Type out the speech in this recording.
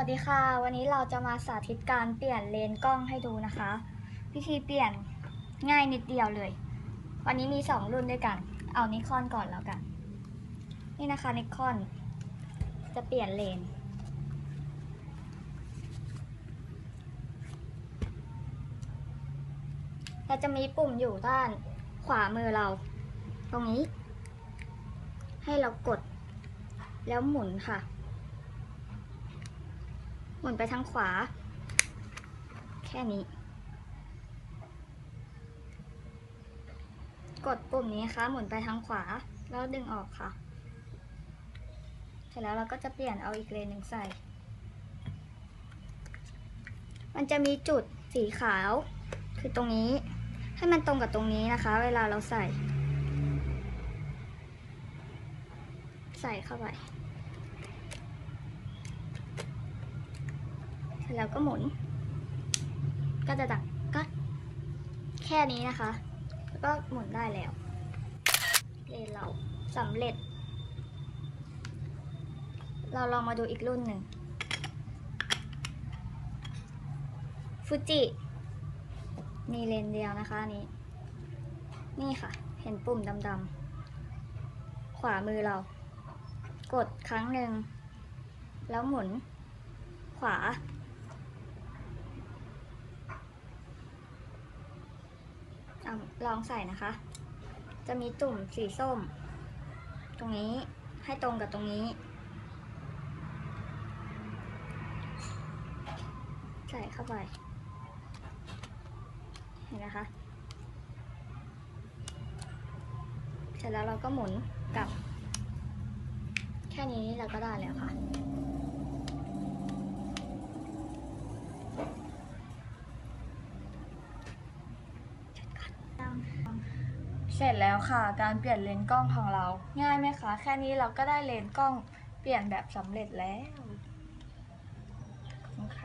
วัสดีค่ะ วันนี้เราจะมาสาธิตการเปลี่ยนเลนส์กล้องให้ดูนะคะ วิธีเปลี่ยนง่ายนิดเดียวเลย วันนี้มี 2 รุ่นด้วยกัน เอานิคอนก่อนแล้วกัน นี่นะคะนิคอนจะเปลี่ยนเลนส์เราจะมีปุ่มอยู่ด้านขวามือเรา ตรงนี้ ให้เรากดแล้วหมุนค่ะ มุนไปทางขวา แค่นี้ กดปุ่มนี้ค่ะหมุนไปทางขวา แล้วดึงออกค่ะ เสร็จแล้วเราก็จะเปลี่ยนเอาอีกเลนหนึ่งใส่ มันจะมีจุดสีขาว คือตรงนี้ ให้มันตรงกับตรงนี้นะคะ เวลาเราใส่ ใส่เข้าไป สร็จแล้วก็หมุน ก็จะดังก็แค่นี้นะคะ แล้วก็หมุนได้แล้วเลนเราสำเร็จ เราลองมาดูอีกรุ่นหนึ่งฟูจิมีเลนเดียวนะคะนี้ นี่ค่ะ เห็นปุ่มดำๆ ขวามือเรา กดครั้งหนึ่ง แล้วหมุน ขวา เอา ลองใส่นะคะ จะมีตุ่มสีส้ม ตรงนี้ให้ตรงกับตรงนี้ ใส่เข้าไป เห็นนะคะ เสร็จแล้วเราก็หมุนกลับ แค่นี้เราก็ได้แล้วค่ะ เสร็จแล้วค่ะ การเปลี่ยนเลนส์กล้องของเรา ง่ายไหมคะ แค่นี้เราก็ได้เลนส์กล้องเปลี่ยนแบบสำเร็จแล้วขอบคุณค่ะ